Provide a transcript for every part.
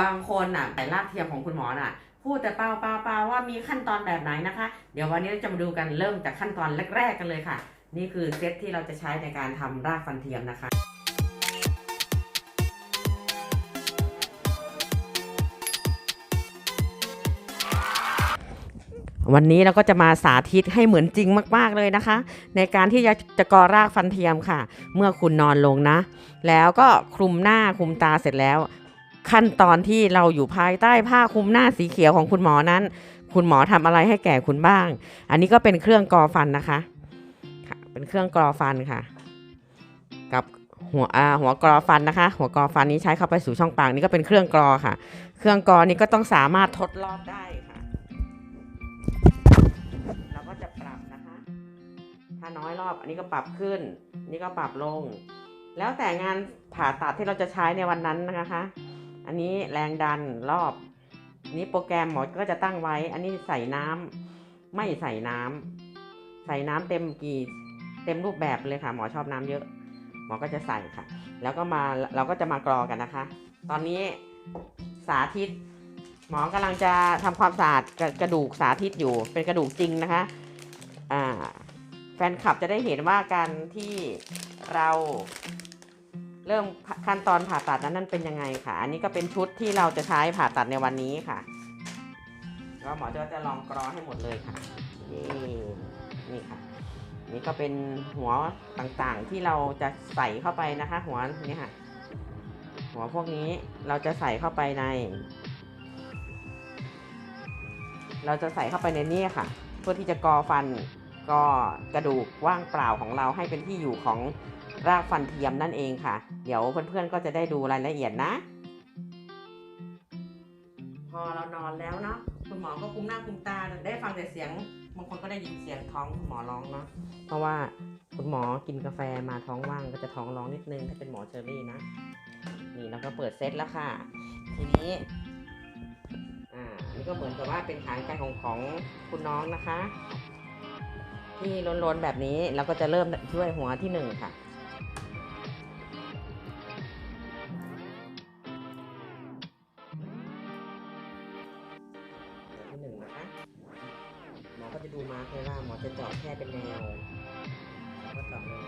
บางคนน่ะแต่รากเทียมของคุณหมอน่ะ พูดแต่เปล่าเปล่าเปล่าว่ามีขั้นตอนแบบไหนนะคะ เดี๋ยววันนี้เราจะมาดูกันเริ่มจากขั้นตอนแรกๆกันเลยค่ะ นี่คือเซตที่เราจะใช้ในการทำรากฟันเทียมนะคะวันนี้เราก็จะมาสาธิตให้เหมือนจริงมาก ๆ เลยนะคะ ในการที่จะจะกอรากฟันเทียมค่ะ เมื่อคุณนอนลงนะ แล้วก็คลุมหน้าคลุมตาเสร็จแล้ว ขั้นตอนที่เราอยู่ภายใต้ผ้าคลุมหน้าสีเขียวของคุณหมอนั้น คุณหมอทำอะไรให้แก่คุณบ้าง อันนี้ก็เป็นเครื่องกรอฟันนะคะค่ะเป็นเครื่องกรอฟันค่ะ กับหัวอ่าหัวกรอฟันนะคะ หัวกรอฟันนี้ใช้เข้าไปสู่ช่องปากนี่ก็เป็นเครื่องกรอค่ะ เครื่องกรอนี้ก็ต้องสามารถทดรอบได้ค่ะเราก็จะปรับนะคะ ถ้าน้อยรอบอันนี้ก็ปรับขึ้น นี่ก็ปรับลง แล้วแต่งานผ่าตัดที่เราจะใช้ในวันนั้นนะคะ อันนี้แรงดันรอบ นี้โปรแกรมหมอก็จะตั้งไว้ อันนี้ใส่น้ำไม่ใส่น้ำใส่น้ำเต็มกี่เต็มรูปแบบเลยค่ะ หมอชอบน้ำเยอะ หมอก็จะใส่ค่ะ แล้วก็มาเราก็จะมากรอกันนะคะ ตอนนี้สาธิต หมอกำลังจะทำความสะอาดกระกระดูกสาธิตอยู่ เป็นกระดูกจริงนะคะแฟนคลับจะได้เห็นว่าการที่เรา เริ่มขั้นตอนผ่าตัดนั้นนั่นเป็นยังไงค่ะ อันนี้ก็เป็นชุดที่เราจะใช้ผ่าตัดในวันนี้ค่ะแล้วหมอจะจะลองกรอให้หมดเลยค่ะนี่นี่ค่ะ นี่ก็เป็นหัวต่างๆที่เราจะใส่เข้าไปนะคะ หัวนี่ค่ะ หัวพวกนี้เราจะใส่เข้าไปใน เราจะใส่เข้าไปในนี้ค่ะ เพื่อที่จะกอฟันก็กระดูกว่างเปล่าของเราให้เป็นที่อยู่ของ รากฟันเทียมนั่นเองค่ะ เดี๋ยวเพื่อนๆก็จะได้ดูรายละเอียดนะ พอเรานอนแล้วเนาะคุณหมอก็คุ้มหน้าคุ้มตาได้ฟังแต่เสียงบางคนก็ได้ยินเสียงท้องคุณหมอร้องเนาะเพราะว่าคุณหมอกินกาแฟมาท้องว่างก็จะท้องร้องนิดนึงถ้าเป็นหมอเชอรี่นะ นี่เราก็เปิดเซตแล้วค่ะ ทีนี้อ่าอันนี่ก็เหมือนกับว่าเป็นฐานการของของคุณน้องนะคะ ที่ล้นๆแบบนี้เราก็จะเริ่มด้วยหัวที่หนึ่งค่ะ จะเจาะแค่เป็นแนวแล้วก็เจาะเลย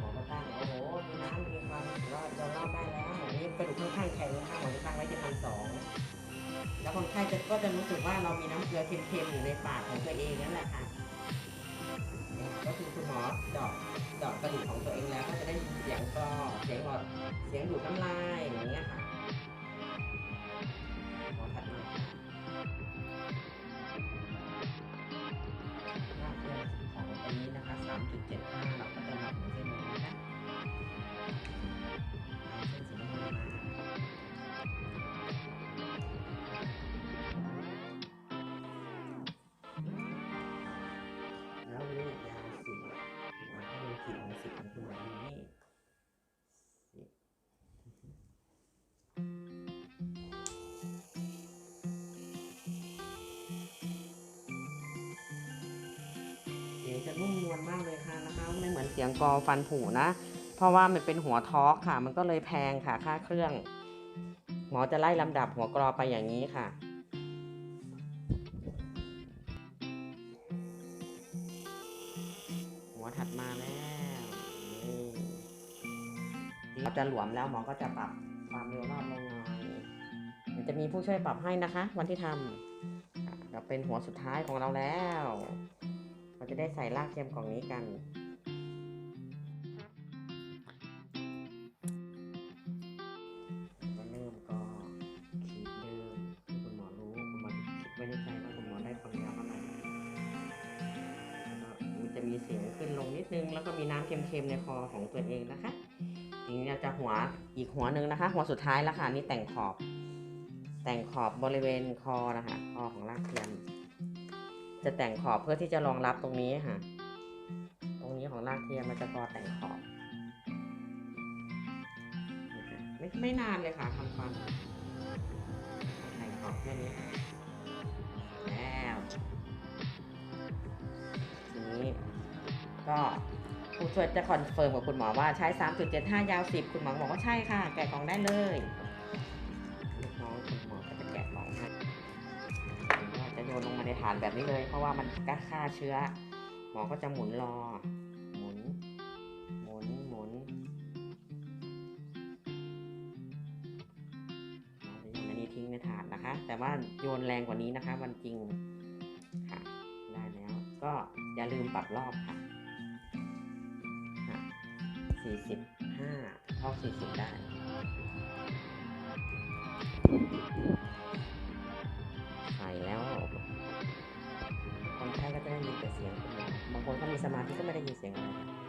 หมอก็ตั้งโอ้โหมีน้ำมีความรอดจะรอดได้แล้วหมอนี่กระดูกค่อนข้างแข็งนะคะหมอจะตั้งไว้ที่พันสองแล้วคนไข้จะก็จะรู้สึกว่าเรามีน้ำเกลือเค็มๆอยู่ในปากของตัวเองนั่นแหละค่ะก็คือคุณหมอเจาะเจาะกระดูกของตัวเองแล้วก็จะได้ยินเสียงกรอเสียงหลอดเสียงดูดน้ำลายอย่างเงี้ยค่ะ จะนุ่มนวลมากเลยค่ะนะคะไม่เหมือนเสียงกอฟันผุนะ เพราะว่ามันเป็นหัวทอกค่ะ มันก็เลยแพงค่ะค่าเครื่อง หมอจะไล่ลำดับหัวกรอไปอย่างนี้ค่ะหัวถัดมาแล้วนี่เราจะหลวมแล้วหมอก็จะปรับความเร็วรอบลงหน่อยจะมีผู้ช่วยปรับให้นะคะ วันที่ทำก็เป็นหัวสุดท้ายของเราแล้ว เราจะได้ใส่รากเทียมกล่องนี้กัน ก็เริ่มก็ขีดเดิมที่คุณหมอรู้คุณหมอคิดไว้ในใจว่าคุณหมอได้ความยาวประมาไหนแล้วมันจะมีเสียงขึ้นลงนิดนึง แล้วก็มีน้ำเค็มๆในคอของตัวเองนะคะทีนี้เราจะหัวอีกหัวหนึ่งนะคะ หัวสุดท้ายแล้วค่ะนี่แต่งขอบ แต่งขอบบริเวณคอนะคะคอของรากเทียม จะแต่งขอบเพื่อที่จะรองรับตรงนี้ค่ะ ตรงนี้ของรากเทียมมันจะกอแต่งขอบ ไม่ไม่นานเลยค่ะทำฟันแต่งขอบแค่นี้แล้วทีนี้ก็ผู้ช่วยจะคอนเฟิร์มกับคุณหมอว่าใช้ 3.75 ยาว 10 คุณหมอบอกว่าใช่ค่ะ แกะกล่องได้เลยานแบบนี้เลย เพราะว่ามันกล้าฆ่าเชื้อ หมอก็จะหมุนรอ หมุน หมุน หมุนเราจะโยนอันนี้ทิ้งในถาดนะคะ แต่ว่าโยนแรงกว่านี้นะคะ วันจริงค่ะ ได้แล้ว ก็อย่าลืมปรับรอบค่ะค่ะสี่สิบห้าเท่าสี่สิบได้ใส่แล้ว คนไข้ก็จะได้ยิน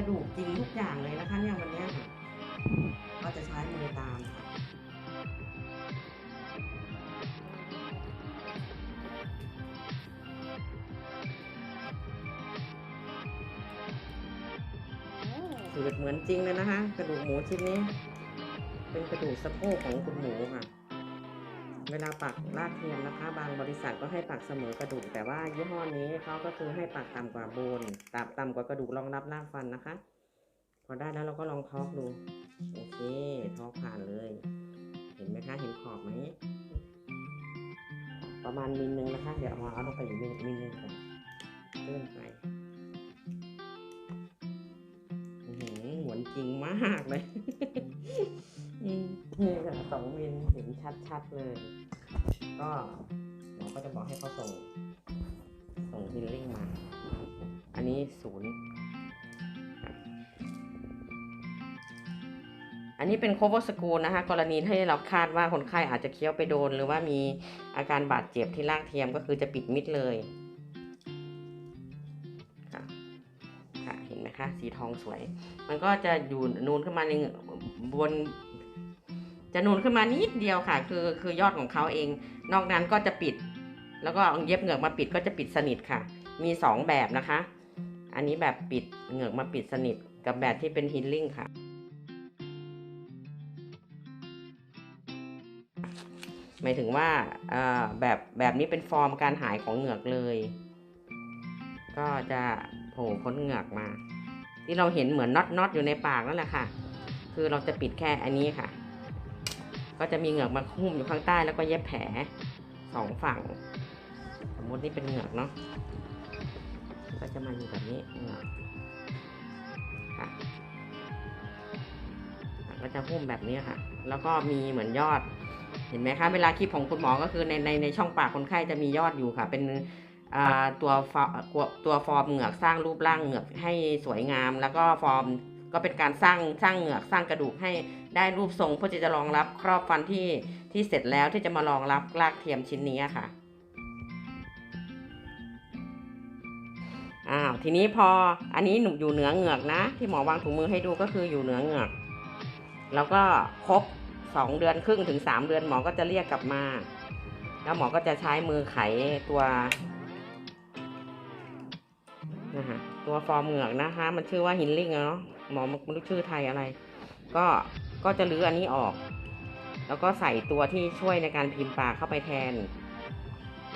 กระดูกจริงทุกอย่างเลยนะคะเนี่ยวันนี้ก็จะใช้มือตามค่ะสูตรเหมือนจริงเลยนะคะ กระดูกหมูชิ้นนี้ เป็นกระดูกสะโพกของคุณหมูค่ะ เวลาปักลากเทียมนะคะ บางบริษัทก็ให้ปักเสมอกระดูก แต่ว่ายี่ห้อนี้เขาก็คือให้ปักต่ำกว่าโบนต่ำต่ำกว่ากระดูกรองรับรากฟันนะคะ พอได้แล้วเราก็ลองทอกดู โอเคทอกผ่านเลย เห็นไหมคะ เห็นขอบไหมประมาณมิลนึงนะคะ เดี๋ยวเอามาเอาลงไปอีกมิลมิลนึงก่อนเลื่อนไปหือเหมือนจริงมากเลย นี่ค่ะสองมิลเห็นชัดๆเลย ก็หมอก็จะบอกให้เขาส่ง ส่งฮิลลิ่งมา อันนี้ศูนย์อันนี้เป็นโคเวอร์สกูลนะคะ กรณีที่เราคาดว่าคนไข้อาจจะเคี้ยวไปโดน หรือว่ามีอาการบาดเจ็บที่รากเทียมก็คือจะปิดมิดเลยค่ะเห็นไหมคะ สีทองสวย มันก็จะอยู่นูนขึ้นมาในบน จะนูนขึ้นมานิดเดียวค่ะ คือคือยอดของเขาเอง นอกนั้นก็จะปิด แล้วก็เอาเย็บเหงือกมาปิดก็จะปิดสนิทค่ะ มีสองแบบนะคะ อันนี้แบบปิดเหงือกมาปิดสนิท กับแบบที่เป็นฮิลลิ่งค่ะ หมายถึงว่าอ่อแบบแบบนี้เป็นฟอร์มการหายของเหงือกเลย ก็จะโผล่พ้นเหงือกมา ที่เราเห็นเหมือนน็อตน็อตอยู่ในปากนั่นแหละค่ะ คือเราจะปิดแค่อันนี้ค่ะ ก็จะมีเหงือกมาหุ้มอยู่ข้างใต้แล้วก็เย็บแผลสองฝั่ง สมมตินี่เป็นเหงือกเนาะก็จะมาอยู่แบบนี้เหงือกค่ะก็จะหุ้มแบบนี้ค่ะ แล้วก็มีเหมือนยอด เห็นไหมคะ เวลาคลิปของคุณหมอก็คือในในในช่องปากคนไข้จะมียอดอยู่ค่ะ เป็นตัวฟอตัวตัวฟอร์มเหงือกสร้างรูปร่างเหงือกให้สวยงาม แล้วก็ฟอร์มก็เป็นการสร้างสร้างเหงือกสร้างกระดูกให้ ได้รูปทรงเพื่อที่จะรองรับครอบฟันที่ที่เสร็จแล้วที่จะมารองรับรากเทียมชิ้นนี้ค่ะอ้าวทีนี้พออันนี้หนูอยู่เหนือเหงือกนะ ที่หมอวางถุงมือให้ดูก็คืออยู่เหนือเหงือก แล้วก็ครบสองเดือนครึ่งถึงสามเดือนหมอก็จะเรียกกลับมา แล้วหมอก็จะใช้มือไขตัวนะคะตัวฟอร์มเหงือกนะคะ มันชื่อว่าฮินลิงเนาะหมอไม่รู้ชื่อไทยอะไร ก็ ก็จะลื้ออันนี้ออก แล้วก็ใส่ตัวที่ช่วยในการพิมพ์ปากเข้าไปแทน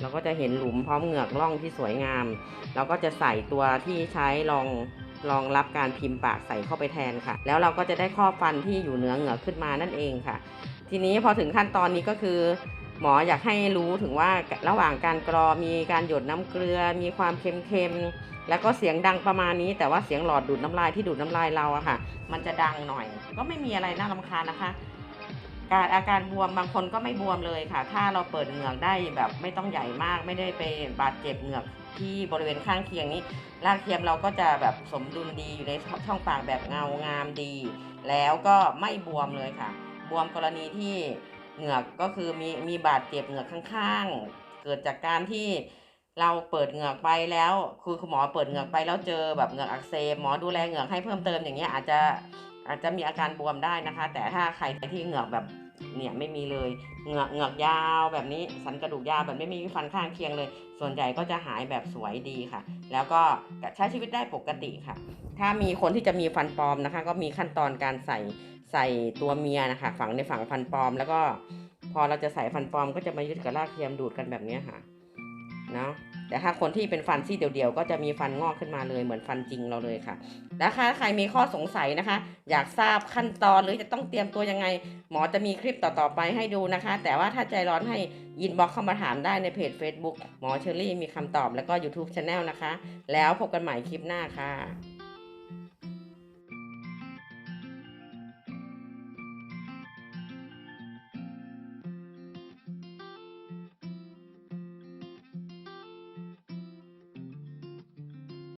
เราก็จะเห็นหลุมพร้อมเหงือกร่องที่สวยงาม เราก็จะใส่ตัวที่ใช้รองรองรับการพิมพ์ปากใส่เข้าไปแทนค่ะ แล้วเราก็จะได้ข้อฟันที่อยู่เหนือเหงือกขึ้นมานั่นเองค่ะ ทีนี้พอถึงขั้นตอนนี้ก็คือหมออยากให้รู้ถึงว่าระหว่างการกรอมีการหยดน้ำเกลือ มีความเค็มๆ แล้วก็เสียงดังประมาณนี้ แต่ว่าเสียงหลอดดูดน้ำลายที่ดูดน้ำลายเราอะค่ะ มันจะดังหน่อย ก็ไม่มีอะไรน่ารำคาญนะคะ การอาการบวมบางคนก็ไม่บวมเลยค่ะ ถ้าเราเปิดเหงือกได้แบบไม่ต้องใหญ่มาก ไม่ได้ไปบาดเจ็บเหงือกที่บริเวณข้างเคียงนี้รากเทียมเราก็จะแบบสมดุลดีอยู่ในช่องปากแบบเงางามดี แล้วก็ไม่บวมเลยค่ะ บวมกรณีที่เหงือกก็คือมีมีบาดเจ็บเหงือกข้างๆ เกิดจากการที่ เราเปิดเหงือกไปแล้ว คือคุณหมอเปิดเหงือกไปแล้วเจอแบบเหงือกอักเสบหมอดูแลเหงือกให้เพิ่มเติมอย่างเงี้ยอาจจะอาจจะมีอาการบวมได้นะคะ แต่ถ้าใครที่เหงือกแบบเนี่ยไม่มีเลยเหงือกเหงือกยาวแบบนี้สันกระดูกยาวแบบไม่มีฟันข้างเคียงเลย ส่วนใหญ่ก็จะหายแบบสวยดีค่ะ แล้วก็ใช้ชีวิตได้ปกติค่ะ ถ้ามีคนที่จะมีฟันปลอมนะคะ ก็มีขั้นตอนการใส่ใส่ตัวเมียนะคะ ฝังในฝังฟันปลอม แล้วก็พอเราจะใส่ฟันปลอมก็จะมายึดกับรากเทียมดูดกันแบบนี้ค่ะเนาะ แต่ถ้าคนที่เป็นฟันซี่เดียวๆ ก็จะมีฟันงอกขึ้นมาเลยเหมือนฟันจริงเราเลยค่ะ แล้วถ้าใครมีข้อสงสัยนะคะ อยากทราบขั้นตอนหรือจะต้องเตรียมตัวยังไง หมอจะมีคลิปต่อๆไปให้ดูนะคะ แต่ว่าถ้าใจร้อนให้ยินบ็อกเข้ามาถามได้ในเพจ Facebook หมอเชอรี่มีคำตอบแล้วก็ YouTube Channel นะคะ แล้วพบกันใหม่คลิปหน้าค่ะ